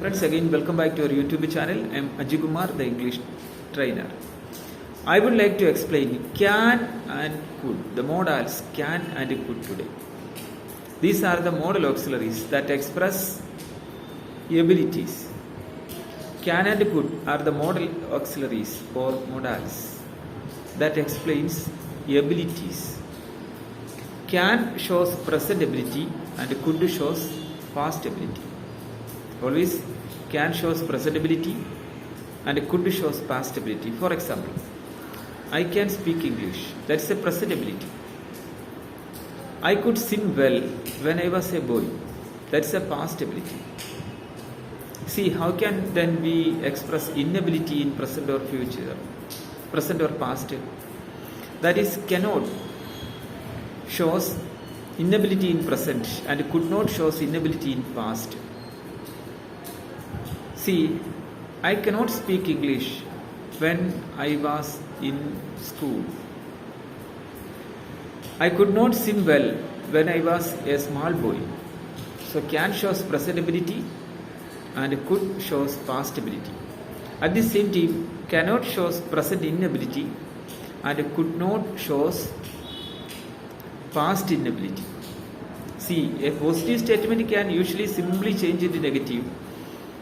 Friends, again, welcome back to our YouTube channel. I am Ajay Kumar, the English trainer. I would like to explain can and could, the modals can and could today. These are the modal auxiliaries that express abilities. Can and could are the modal auxiliaries or modals that explains abilities. Can shows present ability and could shows past ability. Always can shows present ability and could shows past ability. For example, I can speak English. That's a present ability. I could sing well when I was a boy. That's a past ability. See, how can then we express inability in present or future, present or past? That is, cannot shows inability in present and could not shows inability in past. See, I cannot speak English when I was in school. I could not sing well when I was a small boy. So can shows present ability and could shows past ability. At the same time, cannot shows present inability and could not shows past inability. See, a positive statement can usually simply change into negative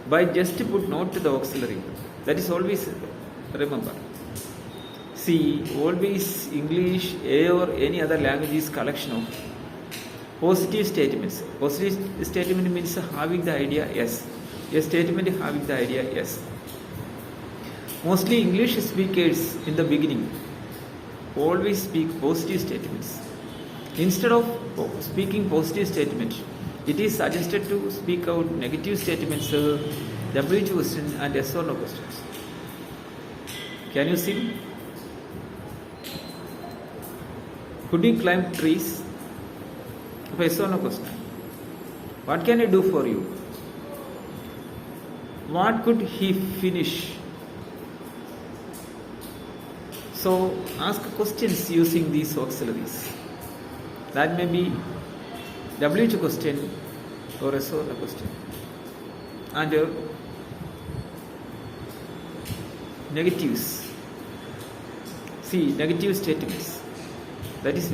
by just put not to the auxiliary. That is always remember. See, always English A or any other language is collection of positive statements. Positive statement means having the idea yes. A statement having the idea yes. Mostly English speakers in the beginning always speak positive statements. Instead of speaking positive statements, it is suggested to speak out negative statements, uh, WH question and yes or no questions. Can you see? Could you climb trees? Yes or no question. What can I do for you? What could he finish? So ask questions using these auxiliaries. That may be WH question or a question. And uh, negatives. See, negative statements. That is.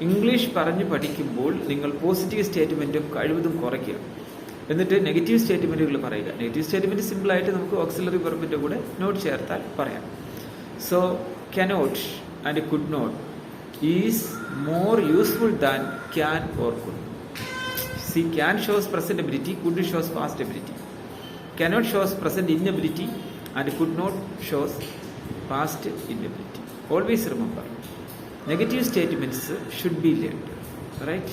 English പറഞ്ഞ് പഠിക്കുമ്പോൾ നിങ്ങൾ positive സ്റ്റേറ്റ്മെന്റും കഴിവതും കുറയ്ക്കുക എന്നിട്ട് negative സ്റ്റേറ്റ്മെന്റുകൾ പറയുക negative statement സിമ്പിളായിട്ട് നമുക്ക് ഓക്സിലറി വെർബിന്റെ കൂടെ നോട്ട് ചേർത്താൽ പറയാം so cannot and could not is more useful than can or could. See, can shows present ability, could shows past ability. Cannot shows present inability and could not shows past inability. Always remember, negative statements should be learned, right?